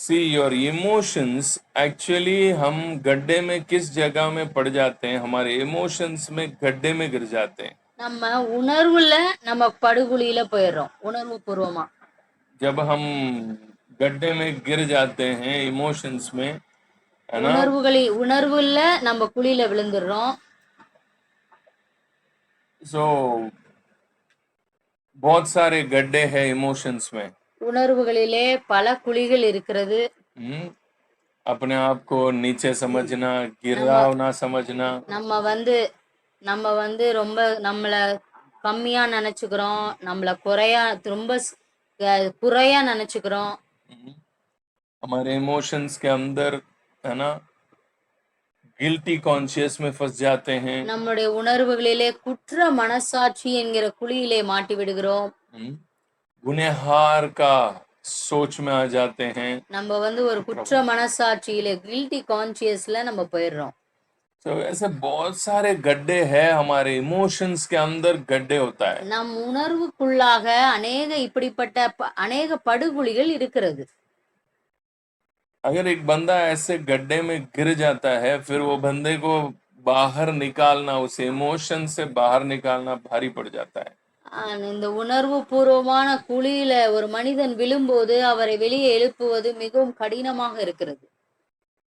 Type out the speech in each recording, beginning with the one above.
See your emotions actually हम गड्ढे में किस जगह में पड़ जाते हैं हमारे इमोशंस में गड्ढे में गिर जाते हैं நம்ம உணர்வுல நம்ம படுகுழியில போயிடுறோம் உணர்வு பூர்வமா जब हम गड्ढे में गिर जाते हैं इमोशंस में है ना உணர்வுகளி உணர்வுல நம்ம குழியில விழுந்துடுறோம் सो बहुत सारे गड्ढे हैं इमोशंस में உணர்வுகளிலே பல குழிகள் இருக்கிறது हम्म, अपने आप को नीचे समझना गिराव ना समझना நம்ம வந்து நம்ம வந்து ரொம்ப நம்மள கம்மியா நினைச்சுக்கிறோம் நம்மள குறையா ரொம்ப ஸ்- க- குறையா நினைச்சுக்கிறோம் हम्म, हमारे इमोशंस के अंदर है ना गिल्टी कॉन्शियस में फंस जाते हैं நம்முடைய உணர்வுகளிலே குற்ற மனசாட்சி என்கிற குழியிலே மாட்டி விடுகிறோம் हम्म, गुनहगार का सोच में आ जाते हैं நம்ம வந்து ஒரு குற்ற மனசாட்சியில கில்ட்டி கான்சியஸ்ல நம்ம போயிடுறோம் तो ऐसे बहुत सारे गड्ढे हैं हमारे इमोशंस के अंदर गड्ढे होता है நம் உணர்வுக்குள்ளாக அநேக இப்படிப்பட்ட ப- अनेक படுகுழிகள் இருக்கிறது अगर एक बंदा ऐसे गड्ढे में गिर जाता है फिर वो बंदे को बाहर निकालना उस इमोशन से बाहर निकालना भारी पड़ जाता है ஆஹ் இந்த உணர்வு பூர்வமான குழியில ஒரு மனிதன் விழும்போது அவரை வெளியே எழுப்புவது மிகவும் கடினமாக இருக்கிறது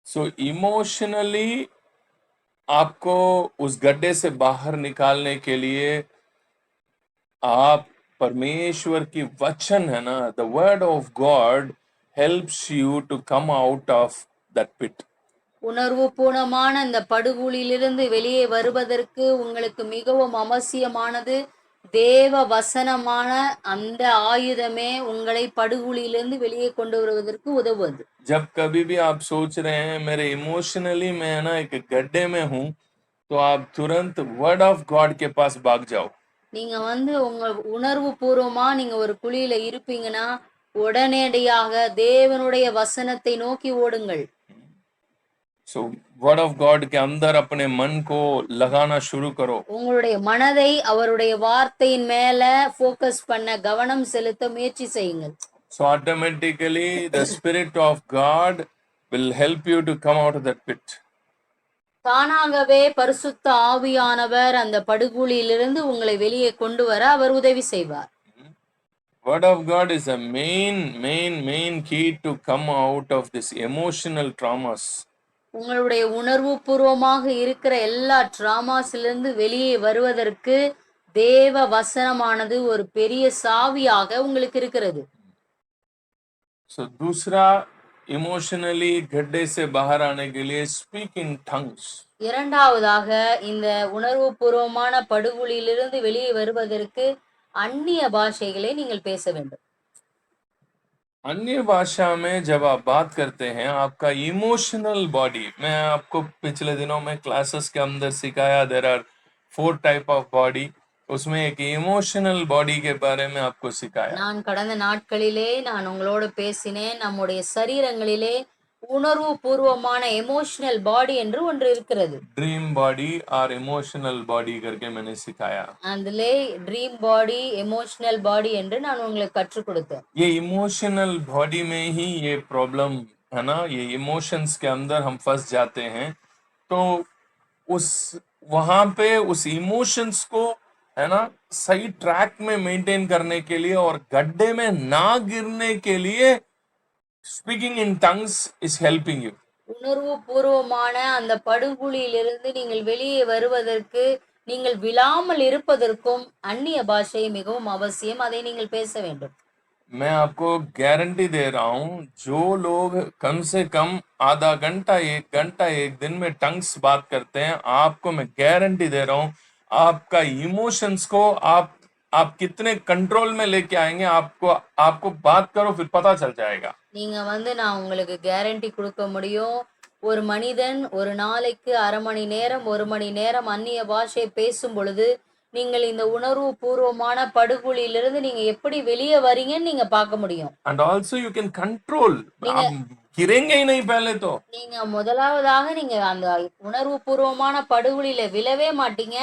सो इमोशनली आपको उस गड्ढे से बाहर निकालने के लिए आप परमेश्वर की वचन है ना the word of God helps you to come out of that pit உணர்வு பூர்ணமான இந்த படுகுழியிலிருந்து வெளியே வருவதற்கு உங்களுக்கு மிகவும் அவசியமானது தேவ வசனமான அந்த ஆயுதமே உங்களை படுகுழியிலிருந்து வெளியே கொண்டு வருவதற்கு உதவுவது जब कभी भी आप सोच रहे हैं मेरे इमोशनली मैं है ना एक गड्ढे में हूं तो आप तुरंत वर्ड ऑफ गॉड के पास भाग जाओ நீங்க வந்து உங்க உணர்வு பூர்வமா நீங்க ஒரு குழியில இருப்பீங்கன்னா உடனடியாக தேவனுடைய வசனத்தை நோக்கி ஓடுங்கள் सो वर्ड ऑफ गॉड के अंदर अपने मन को लगाना शुरू करो உங்களுடைய மனதை அவருடைய வார்த்தையின் மேல ஃபோக்கஸ் பண்ண கவனம் செலுத்த முயற்சி செய்யுங்கள் So automatically the spirit of God will help you to come out of that pit. தானாகவே பரிசுத்த ஆவியானவர் அந்த படுகுழியிலிருந்து உங்களை வெளியே கொண்டு வர அவர் உதவி செய்வார் Word of God is a main, main, main key to come out of this emotional traumas. உங்களுடைய உணர்வு பூர்வமாக இருக்கிற எல்லா டிராமாஸிலிருந்து வெளியே வருவதற்கு தேவ வசனமானது ஒரு பெரிய சாவியாக உங்களுக்கு இருக்கிறது So दूसरा इमोशनली गड्ढे से बाहर आने के लिए speak in tongues. இரண்டாவதாக இந்த உணர்வு பூர்வமான படுகொலியிலிருந்து வெளியே வருவதற்கு அந்நிய பாஷைகளை நீங்கள் பேச வேண்டும் अन्य भाषा में जब आप बात करते हैं आपका इमोशनल बॉडी मैं आपको पिछले दिनों में क्लासेस के अंदर सिखाया there are four type of body उसमें एक इमोशनल बॉडी के बारे में आपको सिखाया நான் கடந்த நாட்களிலே நான் உங்களோட பேசினேன் நம்முடைய சரீரங்களிலே உணர்வு பூர்வமான எமோஷனல் பாடி என்று ஒன்று இருக்கிறது ड्रीम बॉडी और इमोशनल बॉडी करके मैंने सिखाया அதிலே ட்ரீம் பாடி எமோஷனல் பாடி என்று நான் உங்களுக்கு கற்றுக் கொடுத்தேன் ये इमोशनल बॉडी में ही ये प्रॉब्लम है ना ये इमोशंस के अंदर हम फंस जाते हैं तो उस वहां पे उस इमोशंस को है ना सही ट्रैक में मेंटेन करने के लिए और गड्ढे में ना गिरने के लिए speaking in tongues is helping you உணர்வு பூர்வமான அந்த படுகுழியிலிருந்து நீங்கள் வெளியே வருவதற்கு நீங்கள் விழாமல் இருப்பதற்கும் அந்நிய பாஷை மிகவும் அவசியம் அதை நீங்கள் பேச வேண்டும் मैं आपको गारंटी दे रहा हूं जो लोग कम से कम आधा घंटा एक घंटा एक दिन में टंग्स बात करते हैं आपको मैं गारंटी दे रहा हूं आपका इमोशंस को आप आप कितने कंट्रोल में लेके आएंगे आपको आपको बात करो फिर पता चल जाएगा நீங்க வந்து நான் உங்களுக்கு கேரண்டி கொடுக்க முடியும் ஒரு மனிதன் ஒரு நாளைக்கு அரை மணி நேரம் ஒரு மணி நேரம் அந்நிய பாஷை பேசும் பொழுது நீங்கள் இந்த உணர்வு பூர்வமான படுகொலியிலிருந்து நீங்க எப்படி வெளியே வரீங்கன்னு நீங்க பார்க்க முடியும் and also you can control आप गिरेंगे ही नहीं पहले तो நீங்க முதலாவதாக நீங்க அந்த உணர்வு பூர்வமான படுகொலியில விழவே மாட்டீங்க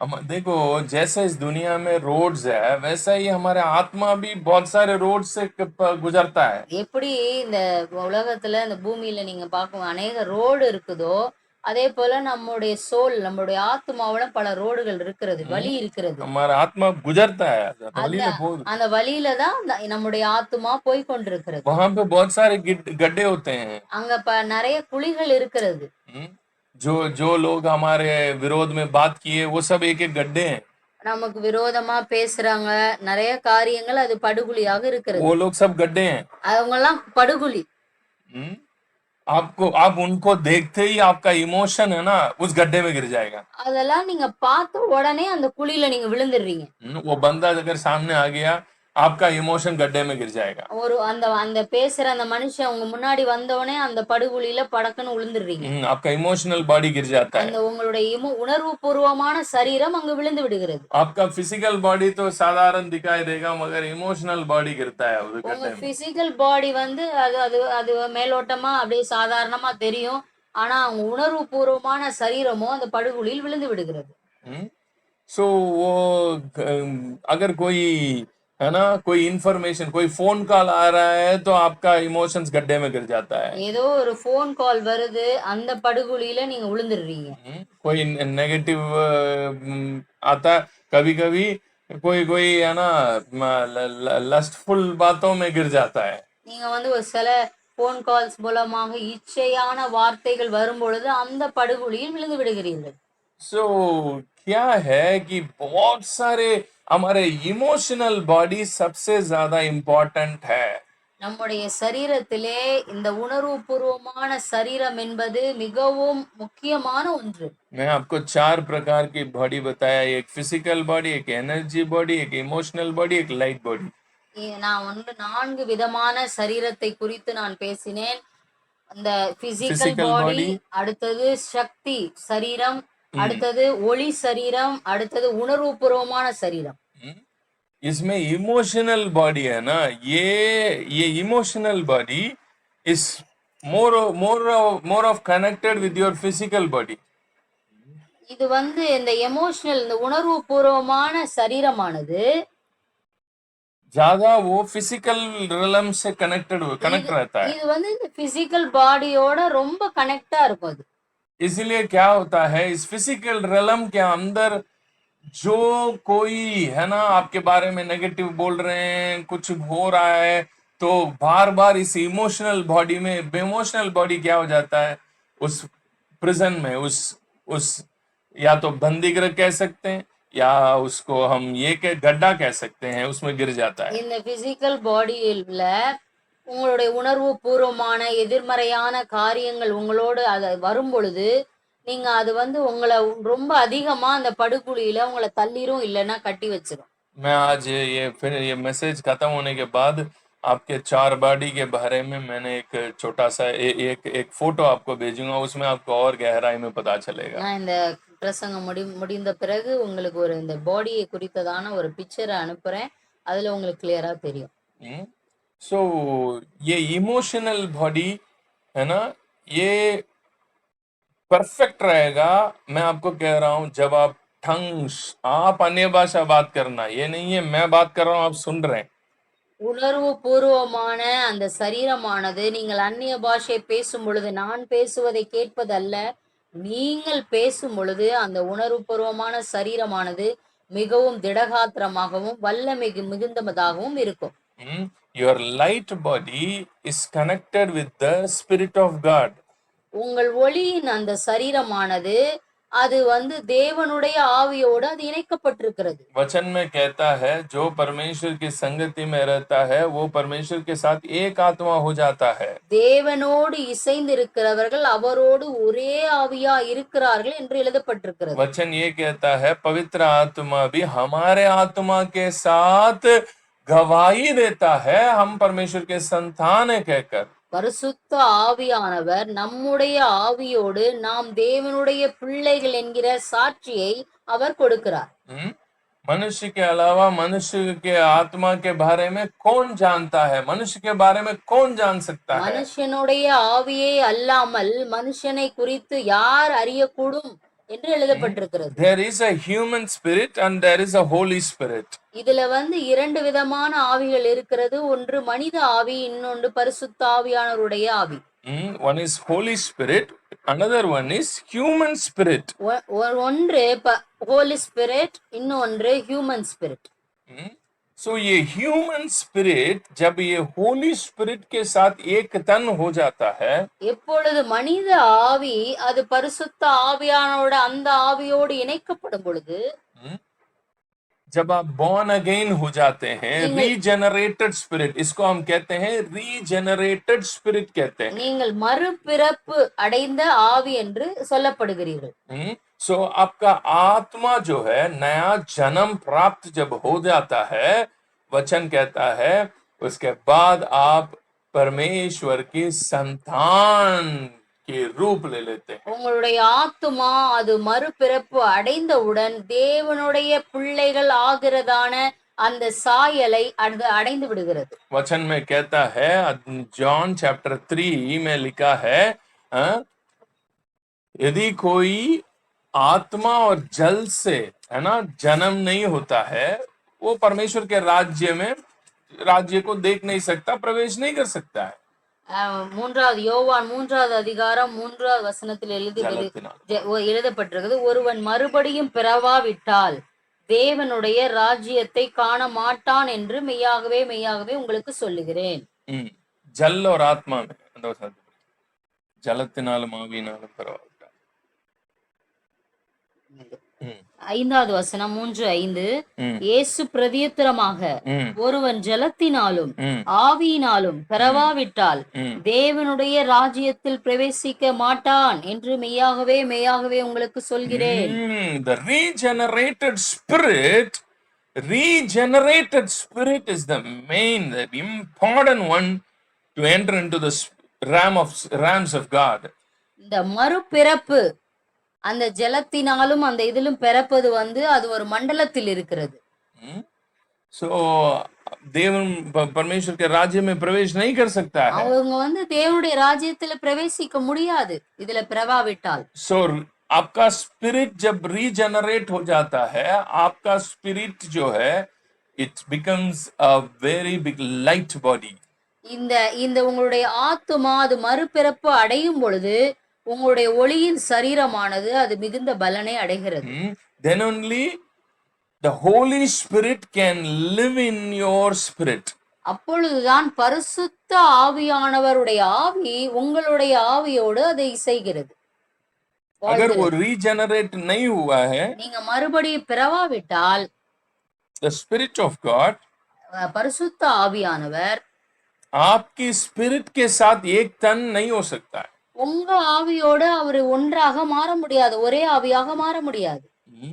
हम देखो जैसे इस दुनिया में रोड्स है वैसा ही हमारे आत्मा भी बहुत सारे रोड से क- प- गुजरता है எப்படி இந்த உலகத்துல இந்த பூமியில நீங்க பார்க்கும் அநேக ரோடு இருக்குதோ அதே போல நம்முடைய சோல் நம்முடைய ஆத்மாவுல பல ரோடுகள் இருக்கிறது வழி இருக்கிறது हमारा आत्मा गुजरता है அந்த वलीले बहुत அந்த வழியில தான் அந்த நம்முடைய ஆத்மா போய் கொண்டிருக்கிறது वहां पे बहुत सारे गिड- गड्ढे होते हैं அங்க ப நிறைய குழிகள் இருக்கிறது हम्म? जो जो लोग हमारे विरोध में बात किए वो सब एक एक गड्ढे हैं நமக்கு விரோதமா பேசுறாங்க நிறைய காரியங்கள் அது படுகுழியாக இருக்கிறது वो लोग सब गड्ढे हैं அவங்க எல்லாம் படுகுழி हम्म? आपको आप उनको देखते ही आपका इमोशन है ना उस गड्ढे में गिर जाएगा அதெல்லாம் நீங்க பார்த்த உடனே அந்த குழியில நீங்க விழுந்துடுறீங்க हम्म? वो बंदा अगर सामने आ गया आपका इमोशन गड्ढे में गिर जाएगा ஒரு அந்த அந்த பேசுற அந்த மனுஷன் உங்க முன்னாடி வந்தவனே அந்த படுகுழியில படக்குன்னு விழுந்துடுறீங்க हम्म, आपका इमोशनल बॉडी गिर जाता है அந்த உங்களுடைய இமு உணர்வு பூர்வமான சரீரம் அங்கு விழுந்து விடுகிறது आपका फिजिकल बॉडी तो साधारण दिखाई देगा मगर इमोशनल बॉडी गिरता है उस உங்க गड्ढे में பிசிக்கல் பாடி வந்து அது அது அது மேலோட்டமா அப்படியே சாதாரணமா தெரியும் ஆனா அவங்க உணர்வு பூர்வமான சரீரமோ அந்த படுகுழியில் விழுந்து விடுகிறது सो वो अम, अगर कोई है ना कोई इंफॉर्मेशन कोई फोन कॉल आ रहा है तो आपका इमोशंस गड्ढे में गिर जाता है ஏதோ ஒரு ஃபோன் கால் வருது அந்த படுகுழியில நீங்க விழுந்துடுறீங்க हम्म, कोई नेगेटिव आता कभी कभी कोई कोई है ना लस्टफुल बातों में गिर जाता है நீங்க வந்து ஒரு சில ஃபோன் கால்ஸ் மூலமாக இச்சையான வார்த்தைகள் வரும் பொழுது அந்த படுகுழியில் விழுந்து விடுகிறீர்கள் सो क्या है कि बहुत सारे हमारे इमोशनल बॉडी सबसे ज्यादा इम्पोर्टेंट है நம்முடைய சரீரத்திலே இந்த உணர்வு பூர்வமான சரீரம் என்பது மிகவும் முக்கியமான ஒன்று मैं आपको चार प्रकार की बॉडी बताया एक फिजिकल बॉडी एक एनर्जी बॉडी एक इमोशनल बॉडी एक लाइट बॉडी இ- நான் வந்து நான்கு விதமான சரீரத்தை குறித்து நான் பேசினேன் அந்த பிசிக்கல் Physical பாடி body. அடுத்தது சக்தி சரீரம் அடுத்தது ஒளி சரீரம் அடுத்தது உணர்வு பூர்வமான சரீரம் हम्म? इसमें इमोशनल बॉडी है ना ये ये emotional body is more more more of connected with your physical body இது வந்து இந்த எமோஷனல் இந்த உணர்வு பூர்வமான சரீரமானது ज्यादा वो फिजिकल रिलम से कनेक्टेड कनेक्ट रहता है இது வந்து இந்த பிசிக்கல் பாடியோட ரொம்ப கனெக்டா இருக்கும் அது इसलिए क्या होता है, इस फ़िज़िकल रलम के अंदर जो कोई, है ना, आपके बारे में नेगेटिव बोल रहे हैं, कुछ हो रहा है तो बार बार इस इमोशनल बॉडी में बेमोशनल बॉडी क्या हो जाता है, उस प्रिजन में, उस उस, या तो बंदी ग्रह कह सकते हैं, या उसको हम ये कह, गड्ढा कह सकते हैं, उसमें गिर जाता है। इन फ़िज़िकल बॉडी உங்களுடைய உணர்வு பூர்வமான எதிர்மறையான காரியங்கள் உங்களோடு அது வரும் பொழுது நீங்க அது வந்து உங்களை ரொம்ப அதிகமா அந்த படுகுழியில உங்களை தள்ளிரும் இல்லைன்னா கட்டி வச்சிரும் मैं आज ये फिर ये मैसेज खत्म होने के बाद आपके चार बॉडी के बारे में मैंने एक छोटा सा ए, एक एक फोटो आपको भेजूंगा उसमें आपको और गहराई में पता चलेगा நான் இந்த பிரசங்கம் முடி முடிந்த பிறகு உங்களுக்கு ஒரு இந்த பாடியை குறித்ததான ஒரு பிக்சரை அனுப்புறேன் அதுல உங்களுக்கு கிளியரா தெரியும் सो ये इमोशनल बॉडी है ना ये परफेक्ट रहेगा मैं आपको कह रहा हूं जब आप ठंग आप अन्य भाषा बात करना ये नहीं है मैं बात कर रहा हूं आप सुन रहे हैं உணர்வு பூர்வமான அந்த சரீரமானது நீங்கள் அந்நிய பாஷை பேசும் பொழுது நான் பேசுவதை கேட்பதல்ல நீங்கள் பேசும் பொழுது அந்த உணர்வு பூர்வமான சரீரமானது மிகவும் திடகாத்திரமாகவும் வல்லமை மிகுந்ததாகவும் இருக்கும் Hmm? Your light body is connected with the Spirit of God. உங்கள் ஒளியின் அந்த சரீரமானது அது வந்து தேவனுடைய ஆவியோடு அது இணைக்கப்பட்டிருக்கிறது वचन में कहता है जो परमेश्वर की संगति में रहता है वो परमेश्वर के साथ एक आत्मा हो जाता है தேவனோடு இசைந்திருக்கிறவர்கள் அவரோடு ஒரே ஆவியா இருக்கிறார்கள் என்று எழுதப்பட்டிருக்கிறது वचन ये कहता है पवित्र आत्मा भी हमारे आत्मा के साथ गवाही देता है हम परमेश्वर के संतान है कहकर பரிசுத்த ஆவியானவர் நம்முடைய ஆவியோடு நாம் தேவனுடைய பிள்ளைகள் என்கிற சாட்சியை அவர் கொடுக்கிறார் हम्म? मनुष्य के अलावा मनुष्य के आत्मा के बारे में कौन जानता है मनुष्य के बारे में कौन जान सकता है மனுஷனுடைய ஆவியே அல்லாமல் மனுஷனை குறித்து யார் அறியக்கூடும் என்று எழுதப்பட்டிருக்கிறது There is a human spirit and there is a Holy Spirit. இதுல வந்து இரண்டு விதமான ஆவிகள் இருக்கிறது ஒன்று மனித ஆவி இன்னொன்று பரிசுத்த ஆவியானவருடைய ஆவி Mm, One is Holy Spirit, another one is human spirit. ஒ- ஒ- ஒன்று ஹோலி ஸ்பிரிட் இன்னொன்று ஹியூமன் ஸ்பிரிட் Hmm? So ये human spirit जब ये Holy Spirit के साथ एक तन हो जाता है எப்பொழுது மனித ஆவி அது பரிசுத்த ஆவியானோட அந்த ஆவியோடு இணைக்கப்படும் பொழுது hmm, जब आप born again हो जाते हैं regenerated spirit इसको हम कहते हैं regenerated spirit कहते हैं நீங்கள் மறுபிறப்பு அடைந்த ஆவி என்று சொல்லப்படுகிறீர்கள் हम्म, सो आपका आत्मा जो है नया जन्म प्राप्त जब हो जाता है वचन कहता है उसके बाद आप परमेश्वर की संतान के रूप ले लेते हैं உங்களுடைய ஆத்துமா அது மறுபிறப்பு அடைந்தவுடன் தேவனுடைய பிள்ளைகள் ஆகிறதான அந்த சாயலை அது அடைந்து விடுகிறது वचन में कहता है जॉन चैप्टर थ्री में लिखा है हाँ, यदि कोई आत्मा और जल से है ना जन्म नहीं होता है वो परमेश्वर के राज्य में राज्य को देख नहीं सकता प्रवेश नहीं कर सकता है அஹ், மூன்றாவது யோவான் மூன்றாவது அதிகாரம் மூன்றாவது வசனத்தில் எழுதி ஜலத்தினால் ஜ- ஒ- எழுதப்பட்டிருக்கிறது ஒருவன் மறுபடியும் பிறவாவிட்டால் தேவனுடைய ராஜ்யத்தை காண மாட்டான் என்று மெய்யாகவே மெய்யாகவே உங்களுக்கு சொல்லுகிறேன் हम्म, जल और आत्मा में அந்த வசனத்தை படிங்க. ஜலத்தினாலும் ஆவியினாலும் பரவாயில்ல ம், ஐந்தாவது வசனம் மூன்று ஐந்து. இயேசு பிரதியுத்தரமாக ஒருவன் ஜலத்தினாலும் ஆவியினாலும் பிறவாவிட்டால். தேவனுடைய ராஜ்யத்தில் பிரவேசிக்க மாட்டான் என்று மெய்யாகவே மெய்யாகவே உங்களுக்கு சொல்கிறேன். the regenerated spirit, regenerated spirit is the main, the important one to enter into the s- ram of rams of God. இந்த மறுபிறப்பு அந்த ஜலத்தினாலும் அந்த இதிலும் பிறப்பது வந்து அது ஒரு மண்டலத்தில் இருக்கிறது Hmm? So देवन प- परमेश्वर के राज्य में प्रवेश नहीं कर सकता है அவங்க வந்து தேவனுடைய ராஜ்யத்துல பிரவேசிக்க முடியாது இதுல பிறவாவிட்டால் सो आपका स्पिरिट जब रीजनरेट हो जाता है आपका स्पिरिट जो है it becomes a very big light body இந்த இந்த உங்களுடைய ஆத்துமா அது மறுபிறப்பு அடையும் பொழுது உங்களுடைய ஒளியின் சரீரமானது அது மிகுந்த பலனை அடைகிறது Hmm? then only the Holy Spirit can live in your spirit. அப்பொழுதுதான் பரிசுத்த ஆவியானவருடைய ஆவி உங்களுடைய ஆவியோடு அதை இசைகிறது अगर वो रीजनरेट नहीं हुआ है நீங்க மறுபடியும் பிறவாவிட்டால் the Spirit of God அஹ், பரிசுத்த ஆவியானவர் आपकी स्पिरिट के साथ एक तन नहीं हो सकता है உங்க ஆவியோடு அவர் ஒன்றாக மாற முடியாது ஒரே ஆவியாக மாற முடியாது Hmm?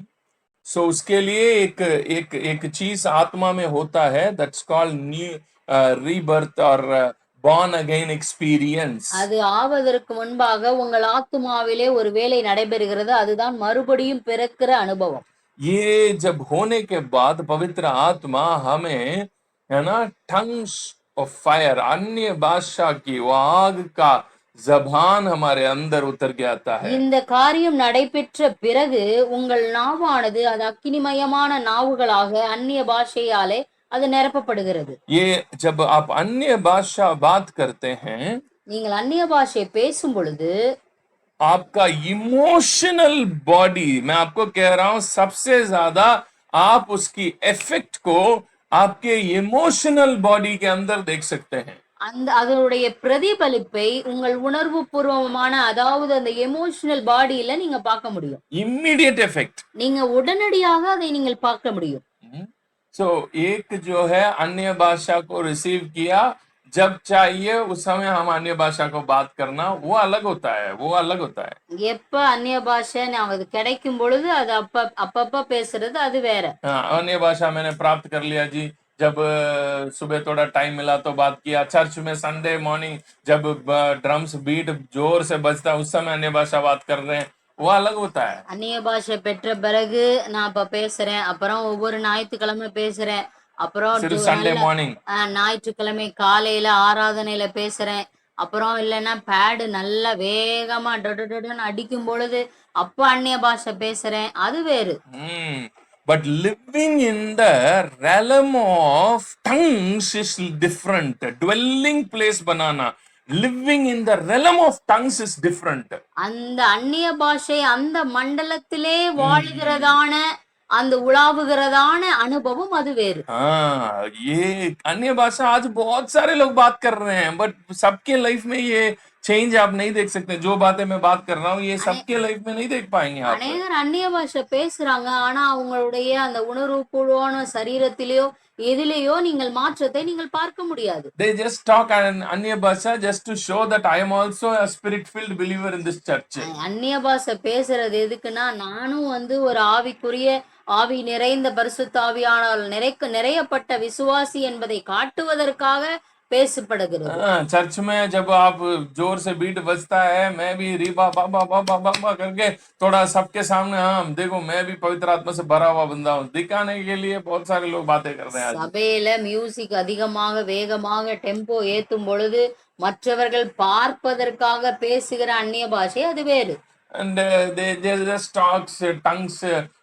so उसके लिए एक एक एक चीज आत्मा में होता है that's called new uh, rebirth or uh, born again experience அது ஆவதற்கு முன்பாக உங்கள் ஆத்துமாவிலே ஒரு வேலை நடைபெறுகிறது அதுதான் மறுபடியும் பிறக்கிற அனுபவம் ये जब होने के बाद पवित्र आत्मा हमें है ना टंग्स ऑफ फायर अन्य भाषा की वो आग का जबान हमारे अंदर उतर के आता है இந்த காரியம் நடைபெற்ற பிறகு உங்கள் நாவானது அது அக்கினிமயமான நாவுகளாக அந்நிய பாஷையாலே அது நிரப்பப்படுகிறது ये जब आप अन्य भाषा बात करते हैं நீங்கள் அந்நிய பாஷை பேசும் பொழுது आपका इमोशनल बॉडी मैं आपको कह रहा हूं सबसे ज्यादा आप उसकी इफेक्ट को आपके इमोशनल बॉडी के अंदर देख सकते हैं அந்த அதனுடைய பிரதிபலிப்பை உங்கள் உணர்வு பூர்வமான அதாவது அந்த எமோஷனல் பாடியில நீங்க பார்க்க முடியும் इमीडिएट इफेक्ट நீங்க உடனடியாக அதை நீங்கள் பார்க்க முடியும் सो एक जो है अन्य भाषा को रिसीव किया जब चाहिए उस समय हम अन्य भाषा को बात करना वो अलग होता है वो अलग होता है எப்ப அந்நிய பாஷை நான் அது கிடைக்கும் பொழுது அது அப்ப அப்பப்ப பேசுறது அது வேற हाँ अन्य भाषा मैंने प्राप्त कर लिया जी जब अ, सुबह थोड़ा टाइम मिला तो बात किया चर्च में संडे मॉर्निंग जब ड्रम्स बीट जोर से बजता उस समय अन्य भाषा बात कर रहे हैं वो अलग होता है அந்நிய பாஷை பெற்ற பிறகு நான் இப்ப பேசுறேன் அப்புறம் ஒவ்வொரு ஞாயிற்றுக்கிழமை பேசுறேன் அப்புறம் सिर्फ டு- संडे நல்ல- मॉर्निंग ஆஹ், ஞாயிற்றுக்கிழமை காலையில ஆராதனையில பேசுறேன் அப்புறம் இல்லைன்னா பேடு நல்லா வேகமா டொடன்னு அடிக்கும் பொழுது அப்ப அந்நிய பாஷை பேசுறேன் அது வேறு Hmm. But living in the realm of tongues is different. Dwelling place banana. Living in the realm of tongues is different. அந்த அந்நிய பாஷை அந்த மண்டலத்திலே வாழுகிறதான அந்த உலாவுகிறதான அனுபவம் அது வேறு हाँ ये अन्य भाषा आज बहुत सारे लोग बात कर रहे हैं बट सबके लाइफ में ये चेंज आप नहीं देख सकते जो बातें मैं बात कर रहा हूँ ये सबके लाइफ में नहीं देख पाएंगे आप அநேகர் அந்நிய பாஷை பேசுறாங்க ஆனா அவங்களுடைய அந்த உணர்வுபூர்வமான சரீரத்திலேயோ எதிலேயோ நீங்கள் மாற்றத்தை நீங்கள் பார்க்க முடியாது they just talk an anya bhasha just to show that i am also a spirit filled believer in this church அந்நிய பாஷை பேசுறது எதுக்குன்னா நானும் வந்து ஒரு ஆவிக்குரிய ஆவி நிறைந்த பரிசுத்த ஆவியானால் நிறைக்க நிறையப்பட்ட விசுவாசி என்பதை காட்டுவதற்காக பேசப்படுகிறது हाँ, चर्च में जब आप जोर से बीट बजता है मैं भी रीबा बाबा बाबा बाबा करके थोड़ा सबके सामने हाँ देखो मैं भी पवित्र आत्मा से भरा हुआ बंदा हूँ दिखाने के लिए बहुत सारे लोग बातें कर रहे हैं आज சபையில மியூசிக் அதிகமாக வேகமாக டெம்போ ஏத்தும் பொழுது மற்றவர்கள் பார்ப்பதற்காக பேசுகிற அந்நிய பாஷை அது வேறு and uh, they, they just talks uh, tongues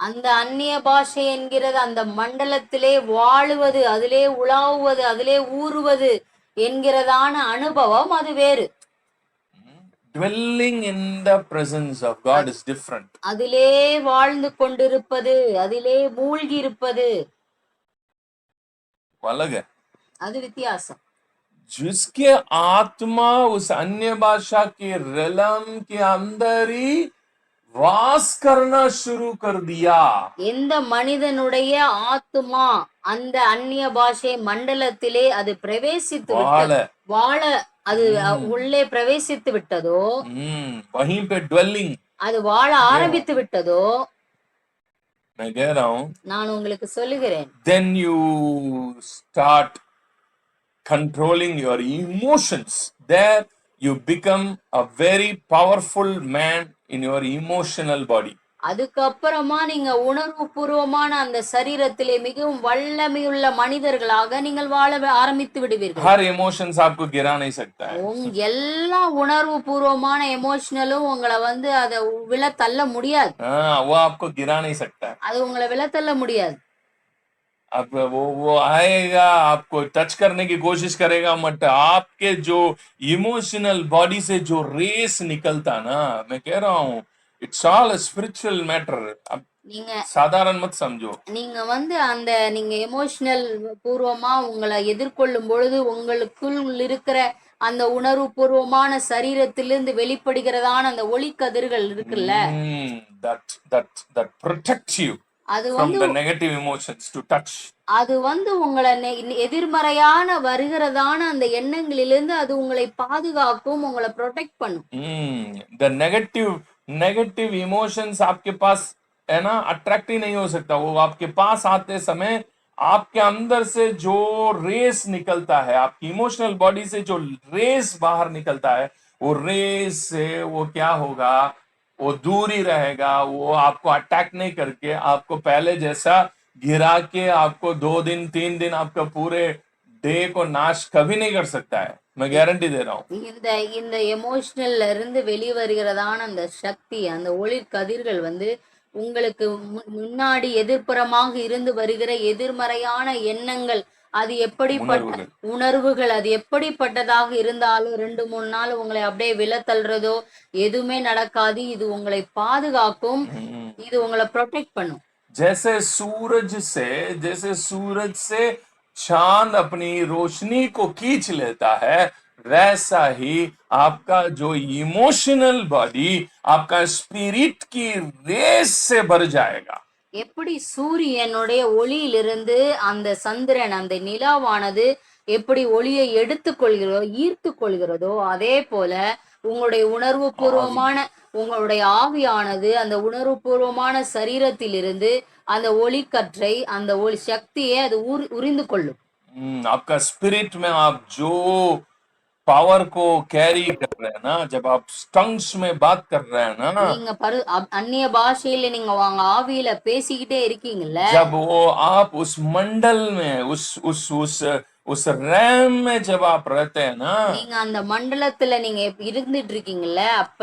அந்த அந்நிய பாஷை என்கிறது அந்த மண்டலத்திலே வாழுவது அதிலே உலாவுவது அதிலே ஊறுவது என்கிறதான அனுபவம் அது வேறு dwelling in the presence of God is different. அதிலே வாழ்ந்து கொண்டிருப்பது அதிலே மூழ்கி இருப்பது वो अलग है அது வித்தியாசம் जिसके आत्मा उस अन्य भाषा के रलम के अंदर ही வாஸ் கர்னா ஷுரு கர்தியா? இந்த மனிதனுடைய ஆத்துமா அந்த அந்நிய பாஷை மண்டலத்திலே அது பிரவேசித்து வாழ. வாழ அது உள்ளே பிரவேசித்து விட்டதோ? வஹீம் பே டுவெல்லிங். அது வாழ ஆரம்பித்து விட்டதோ? நான் உங்களுக்கு சொல்லுகிறேன். Then you start controlling your emotions there you become a very powerful man in your emotional body அதுக்கப்புறமா நீங்க உணர்வு பூர்வமான அந்த சரீரத்திலே மிகவும் வல்லமையுள்ள மனிதர்களாக நீங்கள் வாழ ஆரம்பித்து விடுவீர்கள் हर इमोशंस आपको गिरा नहीं सकता है உங் எல்லா உணர்வு பூர்வமான எமோஷனலும் உங்களை வந்து அதை விழ தள்ள முடியாது हाँ वो आपको गिरा नहीं सकता है அது உங்களை விழ தள்ள முடியாது अब वो वो आएगा आपको टच करने की कोशिश करेगा मत आपके जो इमोशनल बॉडी से जो रेस निकलता ना मैं कह रहा हूँ इट्स ऑल स्पिरिचुअल मैटर अब நீங்க साधारण मत समझो நீங்க வந்து அந்த நீங்க எமோஷனல் பூர்வமா உங்களை எதிர்கொள்ளும் பொழுது உங்களுக்குள் இருக்கிற அந்த உணர்வு பூர்வமான சரீரத்திலிருந்து வெளிப்படுகிறதான அந்த ஒளி கதிர்கள் இருக்குல்ல Hmm, that that that protect you அது from வந்து the negative emotions to touch அது வந்து உங்களை நெ- எதிர்மறையான வருகிறதான அந்த எண்ணங்களிலிருந்து அது உங்களை பாதுகாக்கும் உங்களை ப்ரொடெக்ட் பண்ணும் Hmm, the negative negative emotions आपके पास है ना अट्रैक्ट ही नहीं हो सकता वो आपके पास आते समय आपके अंदर से जो रेस निकलता है आपकी इमोशनल बॉडी से जो रेस बाहर निकलता है वो रेस से वो क्या होगा वो दूर ही रहेगा वो आपको अटैक नहीं करके आपको पहले जैसा गिरा के आपको दो दिन तीन दिन आपका पूरे डे को नाश कभी नहीं कर सकता है मैं गारंटी दे रहा हूँ இந்த இந்த எமோஷனல்ல இருந்து வெளிவருகிறதான அந்த சக்தி அந்த ஒளி கதிர்கள் வந்து உங்களுக்கு மு- முன்னாடி எதிர்ப்புறமாக இருந்து வருகிற எதிர்மறையான எண்ணங்கள் அது எப்படிப்பட்ட உணர்வுகள். உணர்வுகள் அது எப்படிப்பட்டதாக இருந்தாலும் ரெண்டு மூணு நாள் உங்களை அப்படியே விழத்தள்ளுறதோ எதுவுமே நடக்காது இது உங்களை பாதுகாக்கும் हम्म। இது உங்களை ப்ரொடெக்ட் பண்ணும் जैसे सूरज से जैसे सूरज से चांद अपनी रोशनी को खींच लेता है वैसा ही आपका जो इमोशनल बॉडी आपका स्पिरिट की रेस से भर जाएगा எப்படி சூரியனுடைய ஒளியிலிருந்து அந்த சந்திரன் அந்த நிலாவானது எப்படி ஒளியை எடுத்துக்கொள்கிறதோ ஈர்த்து கொள்கிறதோ அதே போல உங்களுடைய உணர்வு பூர்வமான உங்களுடைய ஆவியானது அந்த உணர்வு பூர்வமான சரீரத்திலிருந்து அந்த ஒளிக்கற்றை அந்த ஒளி சக்தியை அது உரி- உரிந்து கொள்ளும் हम्म, आपका स्पिरिट में आप जो पावर को कैरी कर रहे हैं ना जब आप टंग्स में बात कर रहे हैं ना நீங்க பரு அப்- அந்நிய பாஷையில நீங்க உங்க ஆவியில பேசிக்கிட்டே இருக்கீங்கல்ல जब वो आप उस मंडल में उस उस उस उस रैम में जब आप रहते हैं ना நீங்க அந்த மண்டலத்துல நீங்க இப்ப இருந்துட்டு இருக்கீங்கல்ல அப்ப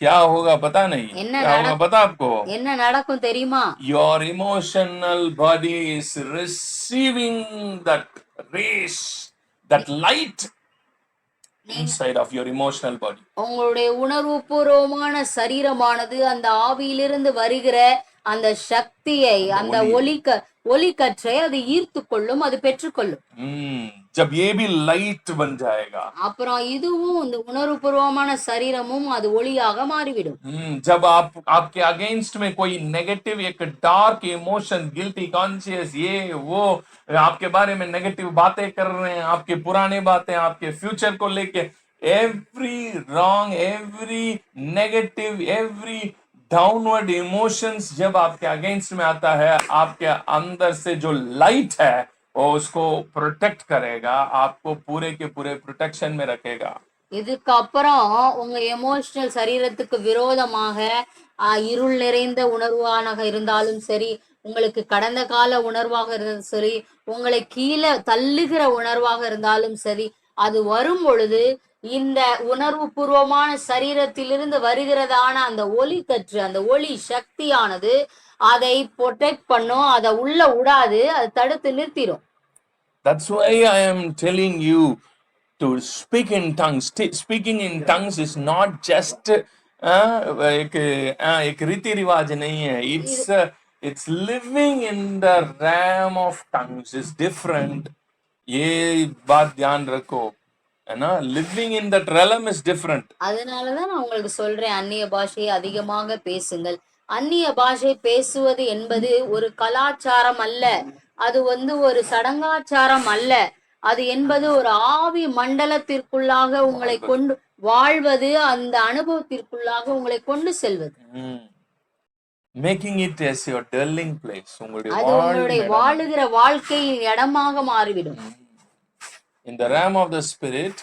क्या होगा पता नहीं என்ன क्या होगा நடக்கும்? पता आपको என்ன நடக்கும் தெரியுமா your emotional body is receiving that rays that light inside of your emotional body. உங்களுடைய உணர்வுபூர்வமான சரீரமானது அந்த ஆவியிலிருந்து வருகிற அந்த சக்தியை அந்த ஒளிக்க ஒளிக்கற்றை அது ஈர்த்து கொள்ளும் அது பெற்றுக்கொள்ளும் हम्म जब ये भी लाइट बन जाएगा அப்புறம் இதுவும் இந்த உணர்வுபூர்வமான சரீரமும் அது ஒளியாக மாறிவிடும் हम्म जब आप आपके अगेंस्ट में कोई नेगेटिव एक डार्क इमोशन गिल्टी कॉन्शियस ये वो आपके बारे में नेगेटिव बातें कर रहे हैं आपके पुराने बातें आपके फ्यूचर को लेके every wrong every negative every downward emotions जब आपके अगेंस्ट में आता है आपके अंदर से जो लाइट है वो उसको प्रोटेक्ट करेगा आपको पूरे के पूरे प्रोटेक्शन में रखेगा இதுக்கு அப்புறம் உங்க எமோஷனல் சரீரத்துக்கு விரோதமாக ஆஹ், இருள் நிறைந்த உணர்வாக இருந்தாலும் சரி உங்களுக்கு கடந்த கால உணர்வாக இருந்தாலும் சரி உங்களை கீழே தள்ளுகிற உணர்வாக இருந்தாலும் சரி அது வரும் பொழுது இந்த உணர்வு பூர்வமான சரீரத்திலிருந்து வருகிறதான அந்த ஒளி கற்று அந்த ஒளி சக்தியானது அதை protect பண்ணும் அதை உள்ள விடாது அது தடுத்து நிறுத்திடும் That's why I am telling you to speak in tongues. Sti- Speaking in tongues is not just uh, एक uh, एक रीति रिवाज नहीं है. It's uh, it's living in the realm of tongues is different. ये बात ध्यान रखो ஏன்னா living in that realm is different அதனாலதான் நான் உங்களுக்கு சொல்றேன் அந்நிய பாஷையை அதிகமாக பேசுங்கள். அந்நிய பாஷை பேசுவது என்பது ஒரு கலாச்சாரம் அல்ல. அது வந்து ஒரு சடங்காச்சாரம் அல்ல. அது என்பது ஒரு ஆவி மண்டலத்திற்குள்ளாக உங்களை கொண்டு வாழ்வது அந்த அனுபவத்திற்குள்ளாக உங்களை கொண்டு செல்வது. Making it as your dwelling place உங்களுடைய வாழுகிற வாழ்க்கையின் இடமாக மாறிவிடும். In the realm of the spirit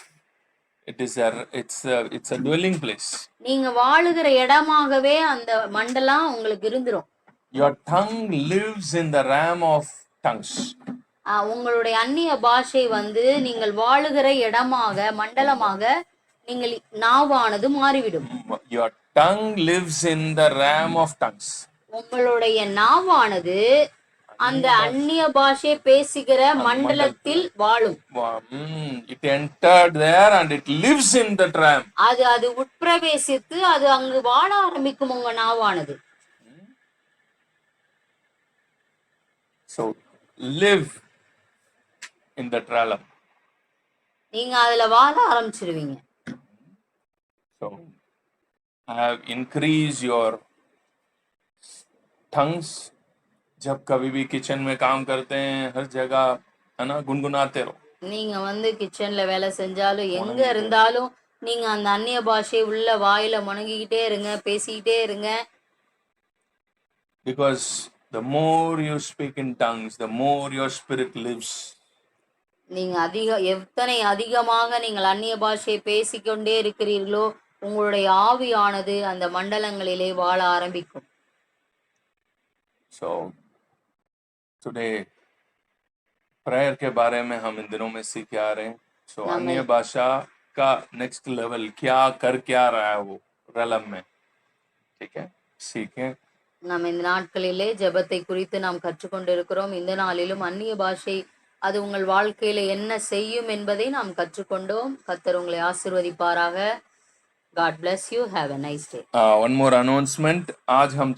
it is a it's a, it's a dwelling place நீங்க வாழுகிற இடமாகவே அந்த மண்டலம் உங்களுக்கு இருந்துரும் Your tongue lives in the realm of tongues. உங்களுடைய அந்நிய பாஷை வந்து நீங்கள் வாழுகிற இடமாக மண்டலமாக நீங்கள் நாவானது மாறிவிடும் Your tongue lives in the realm of tongues. உங்களுடைய நாவானது அந்த அந்நிய பாஷை பேசுகிற மண்டலத்தில் வாழும் mm, it entered there and it lives in that realm. அது அது உட்பிரவேசித்து அது அங்கு வாழ ஆரம்பிக்கும் உங்க நாவானது So live in that realm. நீங்க அதுல வாழ ஆரம்பிச்சிருவீங்க So have increase your tongues. जब कभी भी किचन में काम करते हैं हर जगह है ना गुनगुनाते रहो நீங்க வந்து கிச்சன்ல வேலை செஞ்சாலும் எங்க இருந்தாலும் நீங்க அந்த அந்நிய பாஷை உள்ள வாயில முணங்கிக்கிட்டே இருங்க பேசிக்கிட்டே இருங்க because the more you speak in tongues the more your spirit lives நீங்க அதிக எத்தனை அதிகமாக நீங்கள் அந்நிய பாஷையை பேசிக்கொண்டே இருக்கிறீர்களோ உங்களுடைய ஆவியானது அந்த மண்டலங்களிலே வாழ ஆரம்பிக்கும் so today prayer के बारे में हम इन दिनों में सीख के आ रहे हैं so Amen. अन्य भाषा का नेक्स्ट लेवल क्या कर क्या रहा है वो रलम में ठीक है सीखें நாம் இந்த நாட்களிலே ஜெபத்தை குறித்து நாம் கற்றுக்கொண்டிருக்கிறோம் இந்த நாளிலும் அந்நிய பாஷை அது உங்கள் வாழ்க்கையில என்ன செய்யும் என்பதை நாம் கற்றுக்கொண்டோம் கத்தர் உங்களை ஆசிர்வதிப்பாராக God bless you have a nice day one more announcement आज हम